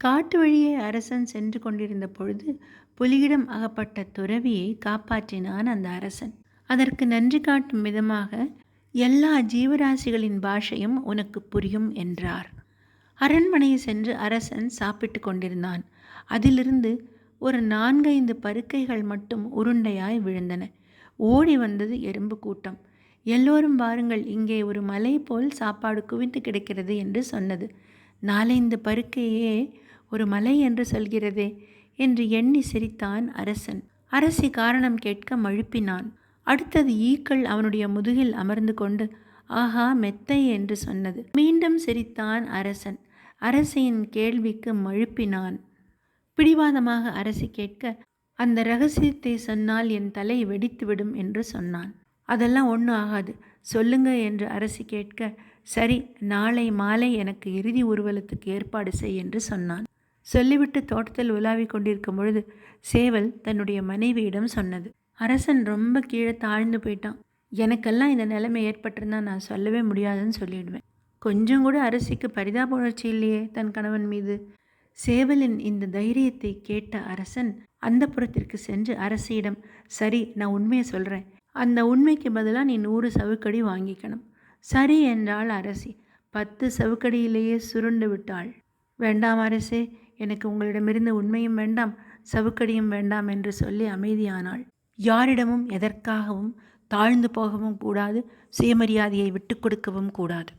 காட்டு வழியே அரசன் சென்று கொண்டிருந்த பொழுது புலியிடம் அகப்பட்ட துறவியை காப்பாற்றினான் அந்த அரசன். அதற்கு நன்றி காட்டும் விதமாக எல்லா ஜீவராசிகளின் பாஷையும் உனக்கு புரியும் என்றார். அரண்மனையை சென்று அரசன் சாப்பிட்டு கொண்டிருந்தான். அதிலிருந்து ஒரு நான்கைந்து பருக்கைகள் மட்டும் உருண்டையாய் விழுந்தன. ஓடி வந்தது எறும்பு கூட்டம். எல்லோரும் வாருங்கள் இங்கே ஒரு மலை போல் சாப்பாடு குவிந்து கிடக்கிறது என்று சொன்னது. நாலைந்து பருக்கையே ஒரு மலை என்று சொல்கிறதே என்று எண்ணி சிரித்தான் அரசன். அரசி காரணம் கேட்க மழுப்பினான். அடுத்தது ஈக்கள் அவனுடைய முதுகில் அமர்ந்து கொண்டு ஆஹா மெத்தை என்று சொன்னது. மீண்டும் சிரித்தான் அரசன். அரசியின் கேள்விக்கு மழுப்பினான். பிடிவாதமாக அரசி கேட்க அந்த ரகசியத்தை சொன்னால் என் தலை வெடித்துவிடும் என்று சொன்னான். அதெல்லாம் ஒன்றும் ஆகாது. சொல்லுங்க என்று அரசி கேட்க சரி நாளை மாலை எனக்கு இறுதி ஊர்வலத்துக்கு ஏற்பாடு செய் என்று சொன்னான். சொல்லிவிட்டு தோட்டத்தில் உலாவிக் கொண்டிருக்கும் பொழுது சேவல் தன்னுடைய மனைவியிடம் சொன்னது. அரசன் ரொம்ப கீழே தாழ்ந்து போயிட்டான். எனக்கெல்லாம் இந்த நிலைமை ஏற்பட்டிருந்தா நான் சொல்லவே முடியாதுன்னு சொல்லிடுவேன். கொஞ்சம் கூட அரசிக்கு பரிதாப உணர்ச்சி இல்லையே தன் கணவன் மீது சேவலின் இந்த தைரியத்தை கேட்ட அரசன் அந்த புறத்திற்கு சென்று அரசியிடம் சரி நான் உண்மையை சொல்கிறேன் அந்த உண்மைக்கு பதிலாக நீ நூறு சவுக்கடி வாங்கிக்கணும். சரி என்றாள் அரசி. பத்து சவுக்கடியிலேயே சுருண்டு விட்டாள். வேண்டாம் அரசே எனக்கு உங்களிடமிருந்து உண்மையும் வேண்டாம் சவுக்கடியும் வேண்டாம் என்று சொல்லி அமைதியானாள். யாரிடமும் எதற்காகவும் தாழ்ந்து போகவும் கூடாது சுயமரியாதையை விட்டு கொடுக்கவும் கூடாது.